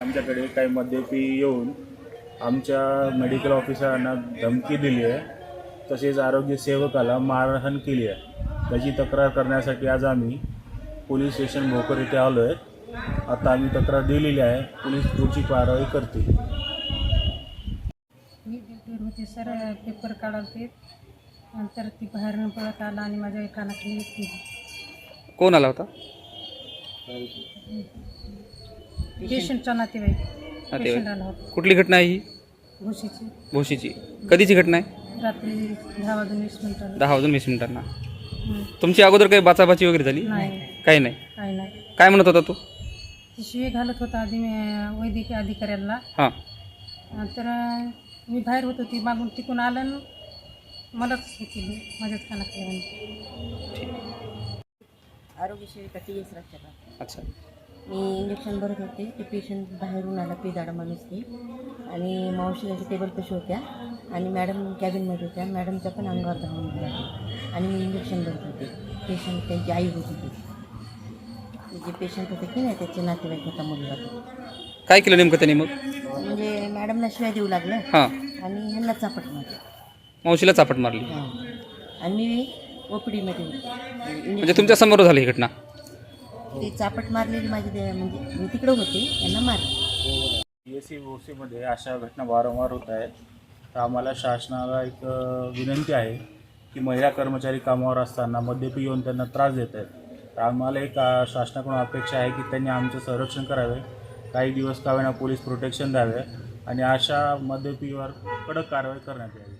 आमच्याकडे काही मद्यपी येऊन आमच्या मेडिकल ऑफिसरांना धमकी दिली आहे. तसेच आरोग्य सेवकाला मारहाण केली आहे. त्याची तक्रार करण्यासाठी आज आम्ही पोलीस स्टेशन भोकर इथे आलो आहे. आता आम्ही तक्रार दिलेली आहे. पोलीस पुढची कारवाई करतील. मी ड्युटीवर होते सर. पेपर काढालते. नंतर ती बाहेरनं पळत आला आणि माझ्या कानाखाली केली. कोण आला होता? पेशंटचा नातेवाईक नातेवाईक. पेशंट आला होता. कुठली घटना आहे ही? घुशीची भोशीची कधीची घटना आहे? रात्री दहा वाजून वीस मिनिटाला. दहा वाजून वीस मिनिटांना. हं. तुमची अगोदर काही बाचाबाची वगैरे झाली? नाही. काही नाही. काही नाही. काय म्हणत होता तू? ती शिवे घालत होता आधी मी वैद्यकीय अधिकाऱ्याला. हां. तर मी बाहेर होत होती मागून तिकून आलं आणि मलाच हे केली माझ्याच कानाखाली आणली. आरोग्य सेविका टी एस अच्छा. मी इंजेक्शन भरत होते ते पेशंट बाहेरून आला पेदाडा माणूस ते. आणि मावशी त्याच्या टेबल पशी होत्या. आणि मॅडम कॅबिनमध्ये होत्या. मॅडमच्या पण अंगावर धावून गेला. आणि मी इंजेक्शन भरत होते. पेशंट त्यांची आई होती ती. जे पेशंट होते की नाही त्याचे नातेवाईक होता मुलगा. काय केलं नेमकं त्याने मग? म्हणजे मॅडमला शिवाय देऊ लागलं. हां. आणि ह्यांना चापट मारली. मावशीला चापट मारली. हां. आणि मी ओपडीमध्ये. म्हणजे तुमच्यासमोर झाली ही घटना? ते चापट मारलेली माझी म्हणजे मी तिकडं होते यांना मारली. बी एस सी ओ सीमध्ये अशा घटना वारंवार होत आहेत. तर आम्हाला शासनाला एक अ, विनंती आहे की महिला कर्मचारी कामावर असताना मद्यपी येऊन त्यांना त्रास देत आहेत. तर आम्हाला एक अ, शासनाकडून अपेक्षा आहे की त्यांनी आमचं संरक्षण करावे काही दिवस का होईना पोलीस प्रोटेक्शन द्यावे आणि अशा मद्यपीवर कडक कारवाई करण्यात यावी.